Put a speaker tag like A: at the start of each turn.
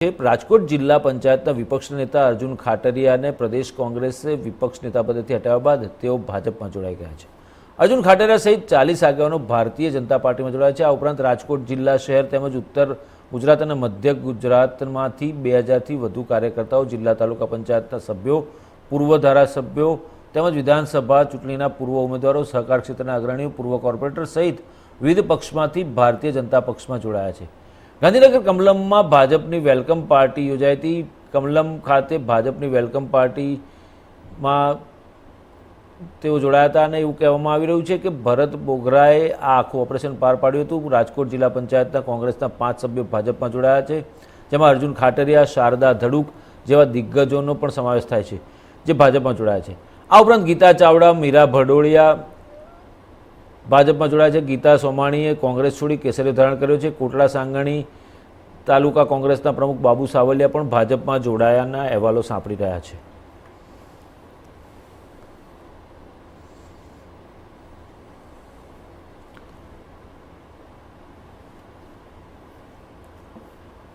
A: રાજકોટ જિલ્લા પંચાયતના વિપક્ષ નેતા અર્જુન ખાટરિયાને પ્રદેશ કોંગ્રેસે વિપક્ષ નેતા પદેથી હટાવ્યા બાદ તેઓ ભાજપમાં જોડાઈ ગયા છે. અર્જુન ખાટરિયા સહિત ચાલીસ આગેવાનો ભારતીય જનતા પાર્ટીમાં જોડાયા છે. આ ઉપરાંત રાજકોટ જિલ્લા શહેર તેમજ ઉત્તર ગુજરાત અને મધ્ય ગુજરાતમાંથી બે હજારથી વધુ કાર્યકર્તાઓ જિલ્લા તાલુકા પંચાયતના સભ્યો, પૂર્વ ધારાસભ્યો તેમજ વિધાનસભા ચૂંટણીના પૂર્વ ઉમેદવારો, સહકાર ક્ષેત્રના અગ્રણીઓ, પૂર્વ કોર્પોરેટર સહિત વિવિધ પક્ષમાંથી ભારતીય જનતા પક્ષમાં જોડાયા છે. ગાંધીનગર કમલમમાં ભાજપની વેલકમ પાર્ટી યોજાઈ હતી. કમલમ ખાતે ભાજપની વેલકમ પાર્ટીમાં તેઓ જોડાયા હતા અને એવું કહેવામાં આવી રહ્યું છે કે ભરત બોગરાએ આ આખું ઓપરેશન પાર પાડ્યું હતું. રાજકોટ જિલ્લા પંચાયતના કોંગ્રેસના પાંચ સભ્યો ભાજપમાં જોડાયા છે, જેમાં અર્જુન ખાટરિયા, શારદા ધડુક જેવા દિગ્ગજોનો પણ સમાવેશ થાય છે, જે ભાજપમાં જોડાયા છે. આ ઉપરાંત ગીતા ચાવડા, મીરા ભડોળિયા ભાજપમાં જોડાયા છે ગીતા સોમાણીએ કોંગ્રેસ છોડી કેસરી ધારણ કર્યો છે. કોટડા સાંગણી તાલુકા કોંગ્રેસના પ્રમુખ બાબુ સાવલિયા પણ ભાજપમાં જોડાયાના અહેવાલો સાંપડી રહ્યા છે.